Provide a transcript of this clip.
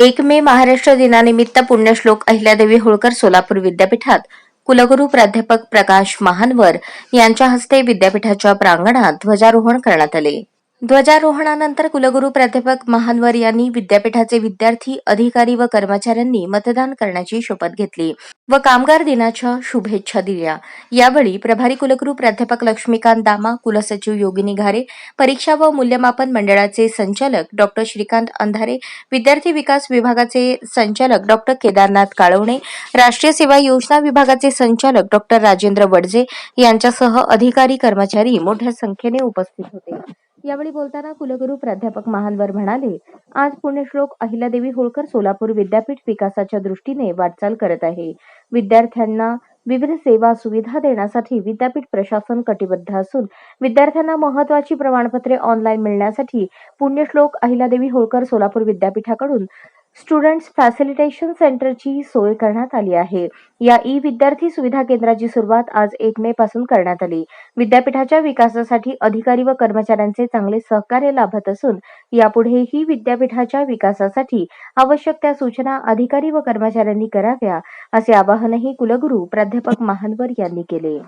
एक मे महाराष्ट्र दिनानिमित्त पुण्यश्लोक अहिल्यादेवी होळकर सोलापूर विद्यापीठात कुलगुरू प्राध्यापक प्रकाश महानवर यांच्या हस्ते विद्यापीठाच्या प्रांगणात ध्वजारोहण करण्यात आले. ध्वजारोहणानंतर कुलगुरू प्राध्यापक महानवर यांनी विद्यापीठाचे विद्यार्थी अधिकारी व कर्मचाऱ्यांनी मतदान करण्याची शपथ घेतली व कामगार दिनाच्या शुभेच्छा दिल्या. यावेळी प्रभारी कुलगुरू प्राध्यापक लक्ष्मीकांत दामा कुलसचिव योगिनी घारे परीक्षा व मूल्यमापन मंडळाचे संचालक डॉक्टर श्रीकांत अंधारे विद्यार्थी विकास विभागाचे संचालक डॉक्टर केदारनाथ काळवणे राष्ट्रीय सेवा योजना विभागाचे संचालक डॉक्टर राजेंद्र वडजे यांच्यासह अधिकारी कर्मचारी मोठ्या संख्येने उपस्थित होते. यावेळी बोलताना कुलगुरू प्राध्यापक महानवर म्हणाले आज पुण्यश्लोक अहिल्यादेवी होळकर सोलापूर विद्यापीठ विकासाच्या दृष्टीने वाटचाल करत आहे. विद्यार्थ्यांना विविध सेवा सुविधा देण्यासाठी विद्यापीठ प्रशासन कटिबद्ध असून विद्यार्थ्यांना महत्वाची प्रमाणपत्रे ऑनलाईन मिळण्यासाठी पुण्यश्लोक अहिल्यादेवी होळकर सोलापूर विद्यापीठाकडून स्टुडंट्स फॅसिलिटेशन सेंटरची सोय करण्यात आली आहे. या ई विद्यार्थी सुविधा केंद्राची सुरुवात आज एक मे पासून करण्यात आली. विद्यापीठाच्या विकासासाठी अधिकारी व कर्मचाऱ्यांचे चांगले सहकार्य लाभत असून यापुढेही विद्यापीठाच्या विकासासाठी आवश्यक त्या सूचना अधिकारी व कर्मचाऱ्यांनी कराव्या असे आवाहनही कुलगुरू प्राध्यापक महानवर यांनी केले.